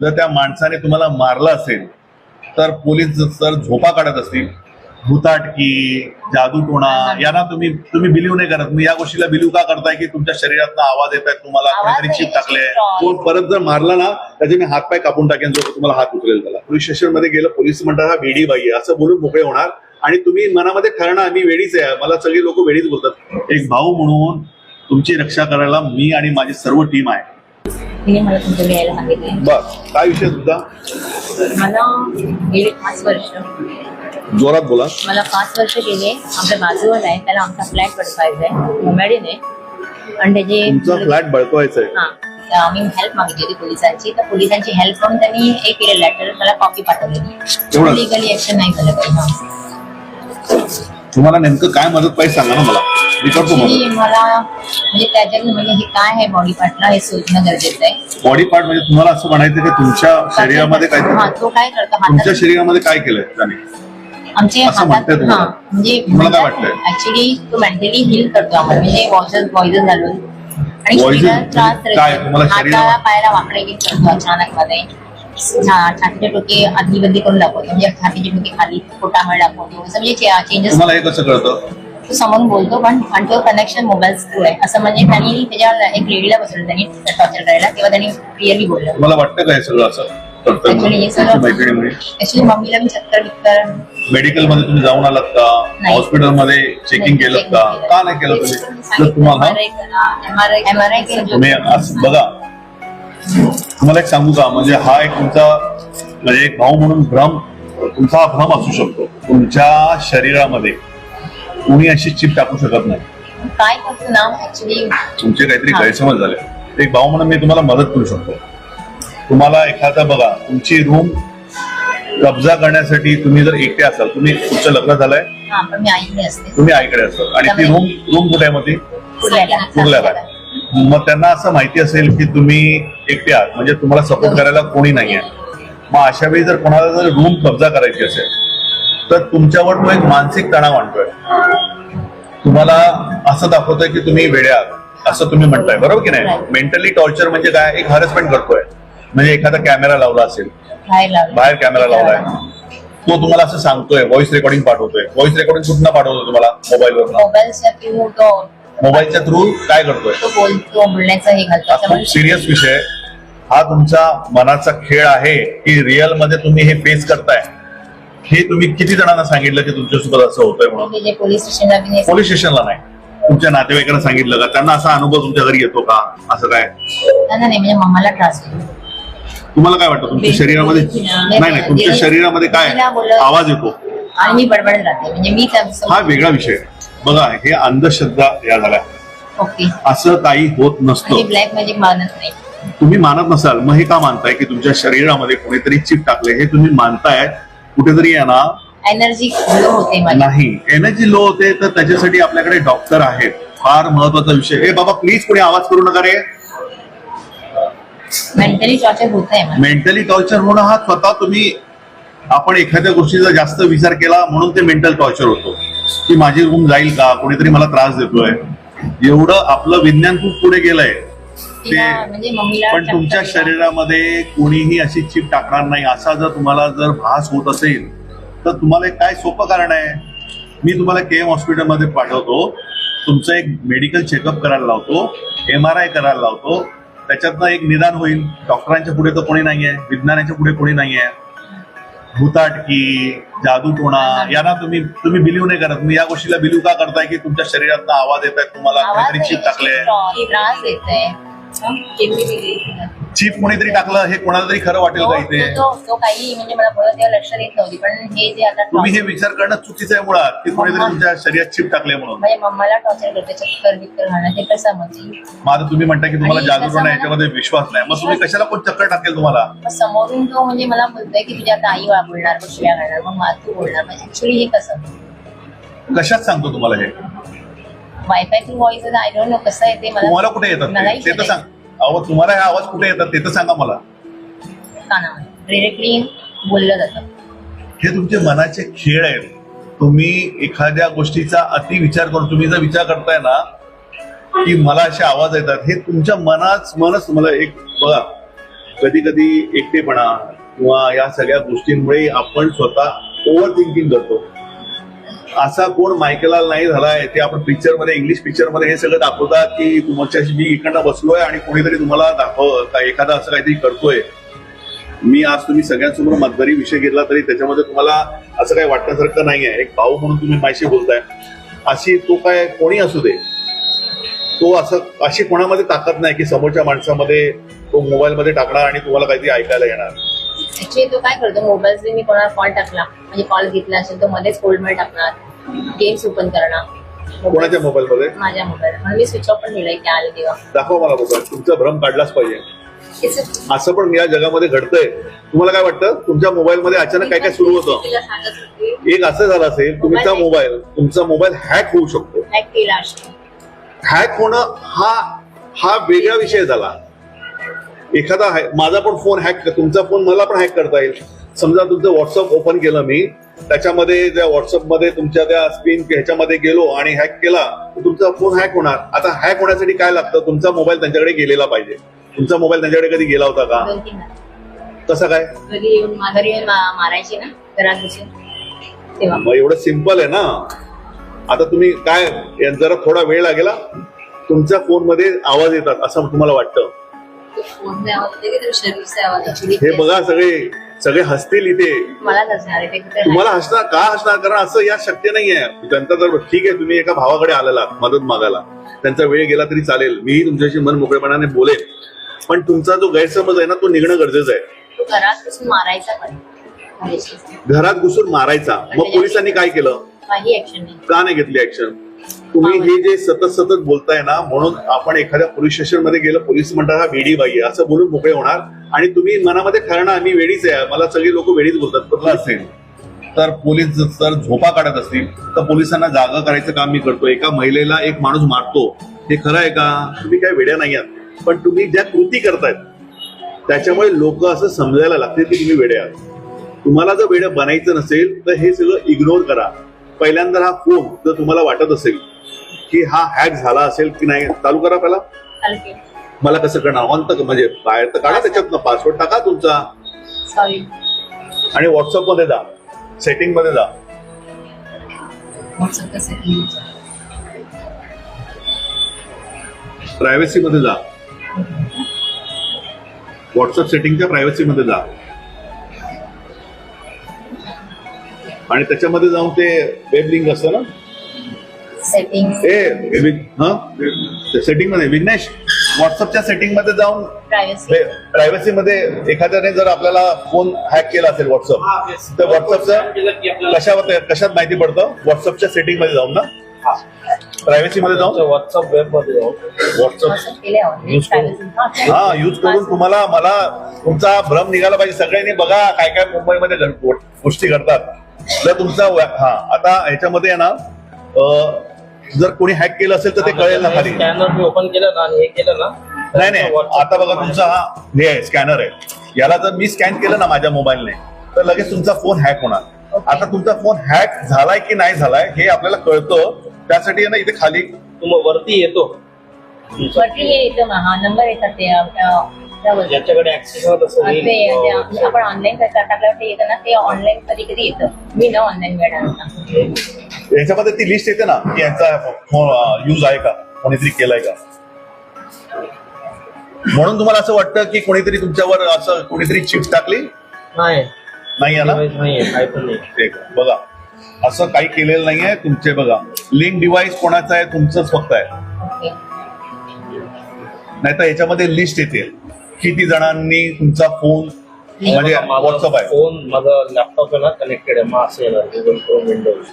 जर त्या माणसाने तुम्हाला मारलं असेल तर पोलीस जर झोपा काढत असतील. भूताटकी जादूटोणा यांना तुम्ही तुम्ही बिलीव्ह नाही करत. मी या गोष्टीला बिलीव्ह का करताय की तुमच्या शरीरातनं आवाज येत आहे तुम्हाला कोणीतरी चिप टाकले. कोण परत जर मारला ना त्याचे मी हातपाय कापून टाकेन जो तुम्हाला हात उचलेल त्याला. पोलीस स्टेशनमध्ये गेलं पोलीस म्हणतात हा वेडी बाई आहे. असं बोलून मोकळे होणार. आणि तुम्ही मनामध्ये ठरणार मी वेडीच आहे. मला सगळी लोक वेडीच बोलतात. एक भाऊ म्हणून तुमची रक्षा करायला मी आणि माझी सर्व टीम आहे. तिने मला तुमच्याकडे यायला सांगितले. बस काय विषय तुझा मला गेले पाच वर्ष. जोरात बोला. मला पाच वर्ष गेले आमच्या बाजूवर आहे त्याला आमचा फ्लॅट पडवायचा आहे मुंबईने आणि तुमचा त्याचे फ्लॅट बळकवायचा आहे. हा. तर आम्ही हेल्प मागितली होती पोलिसांची. तर पोलिसांची हेल्प करून त्यांनी हे केलं लेटर मला कॉपी पाठवलेली एवढंच? लिगली ऍक्शन नाही झालं काही हा. तुम्हाला नेमकं काय मदत पाहिजे सांगा ना मला. Actually मला. म्हणजे त्याच्यात म्हणजे हे काय आहे बॉडी पार्टला हे शोधणं गरजेचं आहे. बॉडी पार्ट म्हणजे तुम्हाला असं म्हणायचं की तुमच्या शरीरामध्ये काय हा तो काय करतो? तुमच्या हातात शरीरामध्ये काय केलंय त्याने? आमचे असं हातात म्हणताय तुम्हाला? हा म्हणजे तुम्हाला काय वाटतंय? ऍक्च्युली तो मेंटली हिल करतो आम्हाला. म्हणजे पॉइझन पॉइझन घालून. आणि Poison? शरीराला त्रास काय? देतो. तुम्हाला शरीराला- हाताला पायाला वाकडे घेत करतो अचानक मध्ये. छा- छातीचे टोके आदली बंदी करून दाखवतो. म्हणजे छातीचे टोके खाली पोटामुळे दाखवतो. असं म्हणजे चेंजेस तुम्हाला हे कसं कळतं? तो समोरून बोलतो पण आणि तो कनेक्शन मोबाईल थ्रू आहे. असं म्हणजे त्यांनी त्याच्यावर एक लेडीला बसवलं त्यांनी टॉर्चर करायला तेव्हा त्यांनी क्लिअरली बोललं. तुम्हाला वाटतं का हे सगळं असं करतोय Actually हे म्हणून? सगळं- तुमच्या मैत्रिणीमुळे ऍक्च्युली मम्मीला मी चक्कर बिक्कर मेडिकलमध्ये तुम्ही जाऊन आलात का. हॉस्पिटलमध्ये चेकिंग केलं का? का नाही केलं तुम्ही? जर तुम्हाला एमआरआय एमआरआय केलं. तुम्ही असं बघा. तुम्हाला एक सांगू का? म्हणजे हा एक तुमचा म्हणजे एक भाऊ म्हणून भ्रम तुमचा हा भ्रम असू शकतो. तुमच्या शरीरामध्ये. कुणी अशी चिप टाकू शकत नाही. काय करतो ना ऍक्च्युली तुमचे काहीतरी हा. गैरसमज झाले. एक भाऊ म्हणून मी तुम्हाला मदत करू शकतो. तुम्हाला एखादा बघा तुमची रूम कब्जा करण्यासाठी तुम्ही जर एकटे असाल तुम्ही तुमचं लग्न झालंय हा पण मी आईकडे असते. तुम्ही आईकडे असाल आणि ती रूम रूम कुठे आहे मग ती? आहे. मग त्यांना असं माहिती असेल की तुम्ही एकटे आहात म्हणजे तुम्हाला सपोर्ट करायला कोणी नाहीये. मग अशा वेळी जर कोणाला जर रूम कब्जा करायची असेल तर तुमच्यावर तो एक मानसिक तणाव आणतोय. तुम्हाला असं दाखवतोय की तुम्ही वेडे आहात असं तुम्ही म्हणताय बरोबर की नाही. मेंटली टॉर्चर म्हणजे काय? एक हॅरेसमेंट करतोय. म्हणजे एखादा कॅमेरा लावला असेल. बाहेर कॅमेरा लावलाय. तो तुम्हाला असं सांगतोय. व्हॉइस रेकॉर्डिंग पाठवतोय. व्हॉइस रेकॉर्डिंग कुठनं पाठवतो तुम्हाला? मोबाईलवर मोबाईलच्या थ्रू तो मोबाईलच्या थ्रू काय करतोय? सिरियस विषय. हा तुमचा मनाचा खेळ आहे की रिअलमध्ये तुम्ही हे फेस करताय. हे तुम्ही किती जणांना सांगितलं की तुमच्यासोबत असं होतंय म्हणून? पोलीस स्टेशनला बी हे पोलीस स्टेशनला नाही. तुमच्या नातेवाईकांना सांगितलं का? त्यांना असा अनुभव तुमच्या घरी येतो का? असं काय? त्यांना नाही म्हणजे मम्माला त्रास तुम्हाला काय वाटतं? तुमच्या शरीरामध्ये नाही नाही. तुमच्या शरीरामध्ये काय आवाज येतो? आणि मी बडबडत राहते. म्हणजे मी हा वेगळा विषय. आहे. बघा हे अंधश्रद्धा या झाल्या. ओके. असं काही होत नसतं. ब्लॅक मॅजिक मानत नाही. तुम्ही मानत नसाल मग हे का मानताय की तुमच्या शरीरामध्ये कोणीतरी चिप टाकले हे तुम्ही मानताय कुठेतरी आहे ना एनर्जी लो होते माझी. नाही एनर्जी लो होते तर त्याच्यासाठी आपल्याकडे डॉक्टर आहेत. फार महत्त्वाचा विषय. ए बाबा प्लीज कोणी आवाज करू नका रे. मेंटली टॉर्चर होत आहे मला. मेंटली टॉर्चर होणं हा स्वतः तुम्ही आपण एखाद्या गोष्टीचा जास्त विचार केला म्हणून ते मेंटल टॉर्चर होतो. की माझी रूम जाईल का? कोणीतरी मला त्रास देतोय. एवढं आपलं विज्ञान खूप पुढे गेलंय. ते म्हणजे पण तुमच्या शरीरामध्ये कोणीही अशी चिप टाकणार नाही. असा जर तुम्हाला जर भास होत असेल तर तुम्हाला काय सोपं कारण आहे? मी तुम्हाला के एम हॉस्पिटलमध्ये पाठवतो. तुमचं एक मेडिकल चेकअप करायला लावतो. एम आर आय करायला लावतो. त्याच्यातनं एक निदान होईल. डॉक्टरांच्या पुढे तर कोणी नाहीये. विज्ञानाच्या पुढे कोणी नाहीये. भूताटकी जादूटोणा यांना तुम्ही तुम्ही बिलीव्ह नाही करत. मी या गोष्टीला बिलीव्ह का करताय की तुमच्या शरीरातनं आवाज येत आहे तुम्हाला कोणीतरी चिप टाकले चिप कोणीतरी टाकलं हे कोणाला तरी खरं वाटेल का इथे? तो तो काही म्हणजे मला बोलत तेव्हा लक्षात येत नव्हती पण हे जे आता तुम्ही हे विचार करणं चुकीचं आहे मुळात की कोणीतरी तुमच्या शरीरात चिप टाकले म्हणून. म्हणजे मम्माला टॉर्चर करते चक्कर बिक्कर ते कसं म्हणजे मग आता तुम्ही म्हणता की तुम्हाला आणि जादू कसं मला- याच्यामध्ये विश्वास नाही. मग तुम्ही कशाला कोण चक्कर टाकेल तुम्हाला? मग समोरून तो म्हणजे मला बोलतोय की तुझ्या आता आई वा बोलणार मग शिव्या घालणार मग मला तू बोलणार ऍक्च्युली हे कसं? कशात सांगतो तुम्हाला हे? Wifi through voice I don't know कसं आहे ते मला तुम्हाला कुठे येतात ते? ते तर सांग. अहो तुम्हाला हे आवाज कुठे येतात ते तर सांगा मला. कानावर. डिरेक्टली बोललं जातं. हे तुमचे मनाचे खेळ आहेत. तुम्ही एखाद्या गोष्टीचा अति विचार करून तुम्ही जर विचार करताय ना की मला असे आवाज येतात हे तुमच्या मनाच मनच तुम्हाला एक बघा कधी कधी एकटेपणा किंवा या सगळ्या गोष्टींमुळे आपण स्वतः ओव्हर थिंकिंग करतो. असा कोण मायकेलाल नाही झालाय ते आपण पिक्चरमध्ये इंग्लिश पिक्चरमध्ये हे सगळं दाखवतात की तुमच्याशी मी इकडनं बसलोय आणि कोणीतरी तुम्हाला दाखव एखादा असं काहीतरी करतोय. मी आज तुम्ही सगळ्यांसमोर मतदारी विषय घेतला तरी त्याच्यामध्ये तुम्हाला असं काही वाटण्यासारखं नाहीये. एक भाऊ म्हणून तुम्ही माझ्याशी बोलताय. अशी तो काय कोणी असू दे. तो असं अशी कोणामध्ये ताकद नाही की समोरच्या माणसामध्ये तो मोबाईल मध्ये टाकणार आणि तुम्हाला काहीतरी ऐकायला येणार. ऍक्च्युली तो काय करतो मोबाईल मी कोणाला कॉल टाकला म्हणजे कॉल घेतला असेल तो मध्येच होल्डमध्ये टाकणार. गेम्स ओपन करणार कोणाच्या मोबाईल मध्ये? माझ्या मोबाईल म्हणून मी स्विच ऑफ पण केलंय ते आले तेव्हा. दाखवा मला मोबाईल तुमचा भ्रम काढलाच पाहिजे. असं पण या जगामध्ये घडतंय. तुम्हाला काय वाटतं? तुमच्या मोबाईल मध्ये अचानक काय काय सुरू होतं? एक असं झालं असेल तुमचा मोबाईल तुमचा मोबाईल हॅक होऊ शकतो. केला असेल. हॅक होणं हा हा वेगळा विषय झाला. एखादा माझा पण फोन हॅक तुमचा फोन मला पण हॅक करता येईल. समजा तुमचं व्हॉट्सअप ओपन केलं मी त्याच्यामध्ये त्या व्हॉट्सअपमध्ये तुमच्या त्या स्क्रीन ह्याच्यामध्ये गेलो आणि हॅक केला तर तुमचा फोन हॅक होणार. आता हॅक होण्यासाठी काय लागतं? तुमचा मोबाईल त्यांच्याकडे गेलेला पाहिजे. तुमचा मोबाईल त्यांच्याकडे कधी गेला होता का? कसं काय? घरी येऊन मा- घरी येऊन मा- मारायची ना घरात बसून तेव्हा. मग एवढं सिंपल आहे ना? आता तुम्ही काय जरा थोडा वेळ लागेला? तुमच्या फोनमध्ये आवाज येतात असं तुम्हाला वाटतं. हे बघा सगळे सगळे हसतील इथे. तुम्हाला हसणार का हसणार? कारण असं या शक्य नाहीये. त्यांचा तर ठीक आहे तुम्ही एका भावाकडे आलेला मदत मागायला. त्यांचा वेळ गेला तरी चालेल. मीही तुमच्याशी मन मोकळेपणाने बोलेन. पण तुमचा जो गैरसमज आहे ना तो निघणं गरजेचं आहे. तो घरात मारायचा. घरात घुसून मारायचा. मग पोलिसांनी काय केलं? काही ऍक्शन नाही. का नाही घेतली ऍक्शन तुम्ही हे जे सतत सतत बोलताय ना म्हणून आपण एखाद्या पोलीस स्टेशनमध्ये गेलं पोलीस म्हणतात हा वेडी बाई असं बोलून मोकळे होणार. आणि तुम्ही मनामध्ये ठरणार मी वेडीच आहे. मला सगळी लोक वेडीच बोलतात. बदला असेल. तर पोलीस जर झोपा काढत असतील तर पोलिसांना जागा करायचं काम मी करतो एका महिलेला एक माणूस मारतो. हे खरं आहे का? तुम्ही काय वेड्या नाही आहात. पण तुम्ही ज्या कृती करतायत त्याच्यामुळे लोक असं समजायला लागतील की तुम्ही वेडे आहात. तुम्हाला जर वेळ बनायचं नसेल तर हे सगळं इग्नोर करा. पहिल्यांदा हा फोन जर तुम्हाला वाटत असेल की हा हॅक झाला असेल की नाही चालू करा पहिला. मला कसं करणार ऑन तर म्हणजे बाहेर तर काढा त्याच्यातनं पासवर्ड टाका तुमचा. सॉरी आणि व्हॉट्सअपमध्ये जा. सेटिंगमध्ये जा. प्रायव्हसी मध्ये जा. व्हॉट्सअप सेटिंगच्या प्रायव्हसी मध्ये जा. आणि त्याच्यामध्ये जाऊन ते वेब लिंक असतं ना? सेटिंग ए सेटिंगमध्ये विघ्नेश व्हॉट्सअपच्या सेटिंगमध्ये जाऊन प्रायव्हसी प्रायव्हसी मध्ये एखाद्याने जर आपल्याला फोन हॅक केला असेल व्हॉट्सअप तर व्हॉट्सअपचं कशावर कशात माहिती पडतं? व्हॉट्सअपच्या सेटिंगमध्ये जाऊन ना? प्रायव्हसी मध्ये जाऊन? व्हॉट्सअप वेबमध्ये जाऊ व्हॉट्सअप Use करून. हा युज करून तुम्हाला मला तुमचा भ्रम निघाला पाहिजे. सगळ्यांनी बघा काय काय मुंबईमध्ये गोष्टी घडतात. जर तुमचा हा आता ह्याच्यामध्ये ना जर कोणी हॅक केलं असेल तर ते कळेल ना खाली. स्कॅनर मी ओपन केलं ना आणि हे केलं ना नाही नाही आता बघा तुमचा हा हे आहे स्कॅनर आहे. याला जर मी स्कॅन केलं ना माझ्या मोबाईलने तर लगेच तुमचा फोन हॅक होणार. आता तुमचा फोन हॅक झालाय की नाही झालाय हे आपल्याला कळतं. त्यासाठी आहे ना इथे खाली. तुम्ही वरती येतो. वरती हे येतं ना, हा नंबर येतात ते. ज्याच्याकडे ऍक्सेस होत असेल ते ते आपण ऑनलाईन टाकल्यावर ते येतं ना ते ऑनलाईन कधी कधी येतं. मी ना ऑनलाईन मिळणार याच्यामध्ये ती लिस्ट येते ना की यांचा यूज आहे का? कोणीतरी केलाय का? म्हणून तुम्हाला असं वाटतं की कोणीतरी तुमच्यावर असं कोणीतरी चिप टाकली? नाही. नाही. ना बघा. असं काही केलेलं नाहीये तुमचे बघा. लिंक डिव्हाइस कोणाचं आहे तुमचंच फक्त आहे. नाही तर याच्यामध्ये लिस्ट येते. किती जणांनी तुमचा फोन म्हणजे व्हॉट्सअप आहे? फोन माझा लॅपटॉप आहे ना कनेक्टेड आहे येणार गुगल क्रोम विंडोज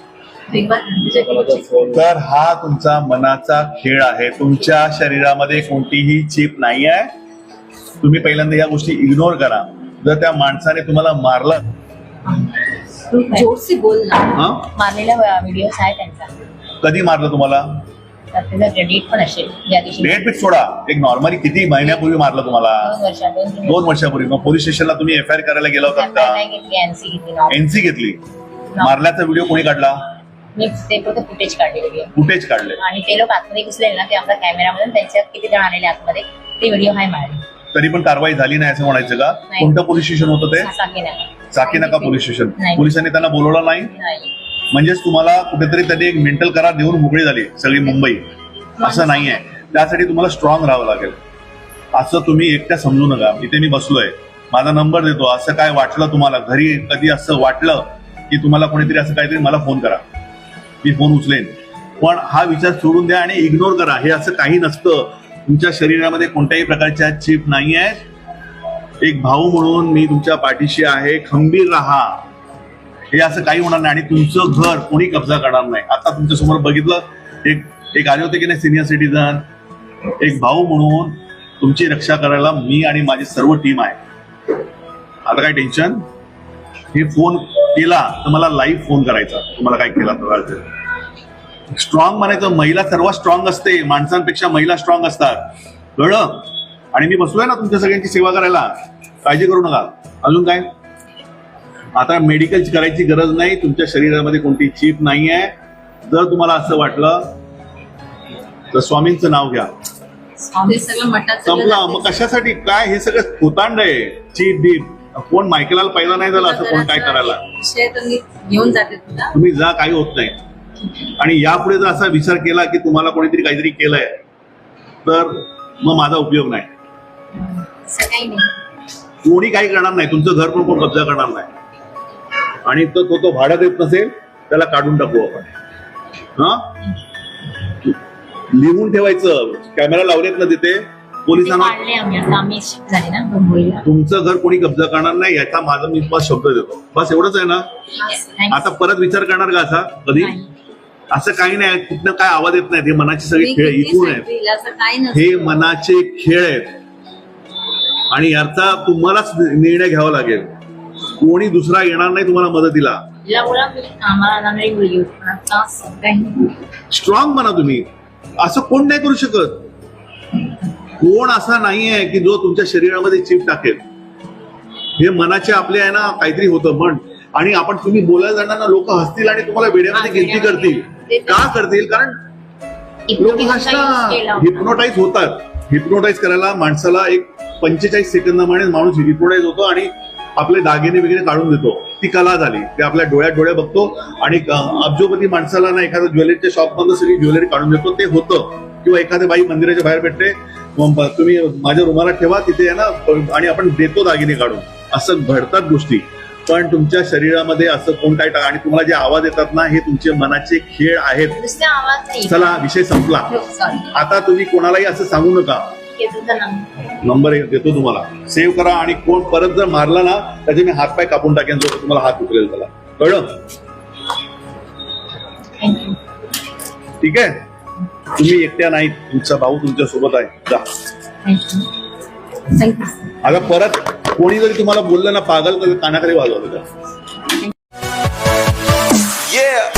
तर हा तुमचा मनाचा खेळ आहे. तुमच्या शरीरामध्ये कोणतीही चिप नाही आहे. तुम्ही पहिल्यांदा या गोष्टी इग्नोर करा. जर त्या माणसाने तुम्हाला मारलं जोरसे बोल ना. मारलेला व्हिडिओ आहे त्यांचा. कधी मारलं तुम्हाला? तर त्याचा क्रेडिट पण असेल. ज्या दिवशी डेट सोडा. एक नॉर्मली किती महिन्यापूर्वी मारलं तुम्हाला? दोन वर्षापूर्वी. मग पोलीस स्टेशनला तुम्ही एफ आय आर करायला गेला होता का? घेतली एनसी घेतली ना एनसी घेतली. मारल्याचा व्हिडिओ कोणी काढला? मी ते फक्त फुटेज फुटेज काढले. आणि ते लोक आतमध्ये ना ते आमच्या कॅमेरामधून किती जण आलेले आतमध्ये ते व्हिडिओ हाय मारले. तरी पण कारवाई झाली नाही असं म्हणायचं का? नाही. कोणतं पोलीस स्टेशन होतं ते? साकीनगर चाकीनाका पोलीस स्टेशन नाही. पोलिसांनी त्यांना बोलवलं नाही? नाही. म्हणजेच तुम्हाला कुठेतरी त्यांनी एक मेंटल करार देऊन मोकळी झाली सगळी मुंबई. असं नाही आहे. त्यासाठी तुम्हाला स्ट्रॉंग राहावं लागेल. असं तुम्ही एकट्या समजू नका. इथे मी बसलोय. माझा नंबर देतो. असं काय वाटलं तुम्हाला? घरी कधी असं वाटलं की तुम्हाला कोणीतरी असं काहीतरी मला फोन करा? मी फोन उचलेन. पण हा विचार सोडून द्या आणि इग्नोर करा. हे असं काही नसतं. तुमच्या शरीरामध्ये कोणत्याही प्रकारच्या चिप नाही आहेत एक भाऊ म्हणून मी तुमच्या पाठीशी आहे. खंबीर राहा. हे असं काही होणार नाही. आणि तुमचं घर कोणी कब्जा करणार नाही. आता तुमच्यासमोर बघितलं एक एक आले होते की नाही सिनियर सिटीजन एक भाऊ म्हणून तुमची रक्षा करायला मी आणि माझी सर्व टीम आहे. आता काय टेन्शन हे फोन केला तर मला लाईव्ह फोन करायचा. तुम्हाला काय केला तर स्ट्रॉंग म्हणायचं महिला सर्वात स्ट्रॉंग असते. माणसांपेक्षा महिला स्ट्रॉंग असतात. कळलं? आणि मी बसलोय ना तुमच्या सगळ्यांची सेवा करायला. काळजी करू नका. अजून काय? आता मेडिकल करायची गरज नाही तुमच्या शरीरामध्ये कोणती चीप नाही आहे. जर तुम्हाला असं वाटलं तर स्वामींचं नाव घ्या. संपला मग कशासाठी? काय हे सगळं खोतांड आहे. Cheap beep. कोण मायकेलाला पाहिलं नाही झालं असं कोण काय करायला? घेऊन जाते तुम्ही जा काही होत नाही. आणि यापुढे जर असा विचार केला की तुम्हाला कोणीतरी काहीतरी केलंय तर मग माझा उपयोग नाही. कोणी काही करणार नाही. तुमचं घर पण कोण कब्जा करणार नाही. आणि तो तो तो भाडं देत नसेल त्याला काढून टाकू आपण. हा? लिहून ठेवायचं. कॅमेरा लावलेत ना तिथे. पोलिसांना तुमचं घर कोणी कब्जा करणार नाही याचा माझा मी तुम्हाला शब्द देतो. बस एवढंच आहे ना. आता परत विचार करणार का असा? कधी. असं काही नाही. कुठनं काय आवाज येत नाही. हे मनाची सगळी खेळ इकून आहेत. हे मनाचे खेळ आहेत. आणि याचा तुम्हालाच निर्णय घ्यावा लागेल. कोणी दुसरा येणार नाही तुम्हाला मदतीला. स्ट्रॉंग म्हणा तुम्ही. असं कोण नाही करू शकत. कोण असा नाहीये की जो तुमच्या शरीरामध्ये चिप टाकेल. हे मनाचे आपले आहे ना काहीतरी होतं पण आणि आपण तुम्ही बोलायला जाणार ना लोक हसतील आणि तुम्हाला वेड्यामध्ये गिनती करतील. का करतील? कारण लोक. हिप्नोटाईज होतात. हिप्नोटाईज करायला माणसाला एक पंचेचाळीस सेकंदामध्ये माणूस हिप्नोटाईज होतो आणि आपले दागिने वगैरे काढून देतो. ती कला झाली. ते आपल्या डोळ्यात डोळे बघतो. आणि अब्जोपती माणसाला ना एखाद्या ज्वेलरीच्या शॉप मधून सगळी ज्वेलरी काढून देतो. ते होतं. किंवा एखाद्या बाई मंदिराच्या बाहेर भेटते. तुम्ही माझ्या रुमाला ठेवा तिथे ना आणि आपण देतो दागिने काढून. असं घडतात गोष्टी. पण तुमच्या शरीरामध्ये असं कोण काय टाक आणि तुम्हाला जे आवाज येतात ना हे तुमचे मनाचे खेळ आहेत. चला विषय संपला. सॉरी आता तुम्ही कोणालाही असं सांगू नका. नंबर नंबर एक देतो तुम्हाला. सेव्ह करा आणि कोण परत जर मारला ना त्याचे मी हातपाय कापून टाकेन जो तुम्हाला हात उचलेल त्याला. कळलं? ठीक आहे? तुम्ही एकट्या नाहीत तुमचा भाऊ तुमच्यासोबत आहे. जा. आता परत कोणी जरी तुम्हाला बोललं ना पागल तर कानाखाली वाजवलं का? Yeah.